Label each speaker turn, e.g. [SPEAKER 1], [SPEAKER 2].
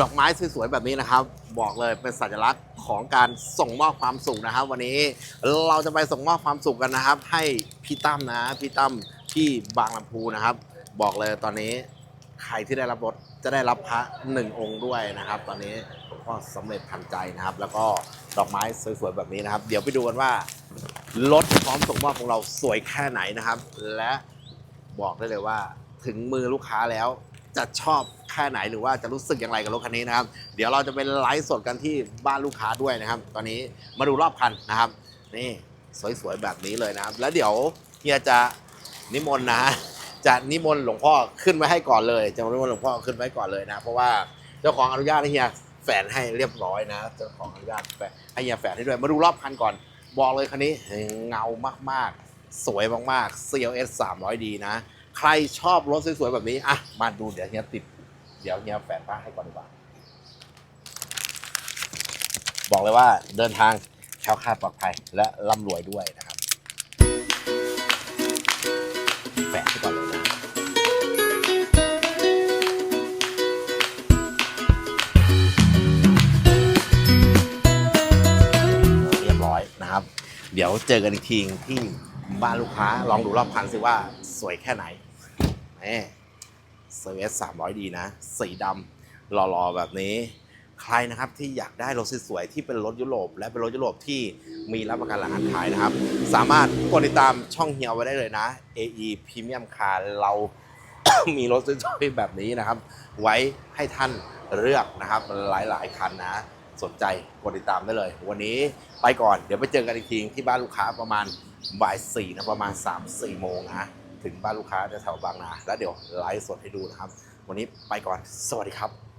[SPEAKER 1] ดอกไม้สวยๆแบบนี้นะครับ บอกเลยเป็นสัญลักษณ์ของการส่งมอบความสุขนะครับ วันนี้เราจะไปส่งมอบความสุขกันนะครับ ให้พี่ตั้มนะพี่ตั้มที่บางลำพูนะครับ บอกเลยตอนนี้ใครที่ได้รับรถจะได้รับพระหนึ่งองค์ด้วยนะครับ ตอนนี้ก็สำเร็จทันใจนะครับ แล้วก็ดอกไม้สวยๆแบบนี้นะครับ เดี๋ยวไปดูกันว่ารถพร้อมส่งมอบของเราสวยแค่ไหนนะครับ และบอกได้เลยว่าถึงมือลูกค้าแล้วจะชอบ แค่ไหนหรือว่าจะรู้สึกอย่างไรกับรถคันนี้นะครับ เดี๋ยวเราจะเป็นไลฟ์สดกันที่บ้านลูกค้าด้วยนะครับ ตอนนี้มาดูรอบคันนะครับ นี่สวยๆแบบนี้เลยนะครับ แล้วเดี๋ยวเฮียจะนิมนต์นะจะนิมนต์หลวงพ่อขึ้นไว้ให้ก่อนเลยจะนิมนต์หลวงพ่อขึ้นไว้ก่อนเลยนะ เพราะว่าเจ้าของอนุญาตให้เฮียแฝนให้เรียบร้อยนะเจ้าของอนุญาตแฝนให้เฮียแฝนให้ด้วยมาดูรอบคันก่อน บอกเลยคันนี้เงามากๆ สวยมากๆ CLS 300D นะ ใครชอบรถสวยๆแบบนี้อะมาดูเดี๋ยวเฮียติด เดี๋ยวเฮียแฝนป้าให้ก่อนดีกว่า บอกเลยว่าเดินทางแคล้วคลาดปลอดภัย และร่ำรวยด้วยนะครับแฝงให้ก่อนเลยนะเรียบร้อยนะครับ เดี๋ยวเจอกันอีกทีที่บ้านลูกค้าลองดูรอบคันสิว่าสวยแค่ไหนนี่ เซเวสสามร้อยดีนะ สีดำหล่อๆ แบบนี้ ใครนะครับที่อยากได้รถสวยๆที่เป็นรถยุโรป และเป็นรถยุโรปที่มีรับประกันหลังการขายนะครับ สามารถกดติดตามช่องเฮียไว้ได้เลยนะ AE Premium Car เรา มีรถสวยๆแบบนี้นะครับ ไว้ให้ท่านเลือกนะครับหลายๆคันนะสนใจกดติดตามได้เลย วันนี้ไปก่อนเดี๋ยวไปเจอกันอีกทีที่บ้านลูกค้าประมาณบ่ายสี่นะประมาณ3 4โมงนะ ถึงบ้านลูกค้าแถวบางนา แล้วเดี๋ยวไลฟ์สดให้ดูนะครับ วันนี้ไปก่อน สวัสดีครับ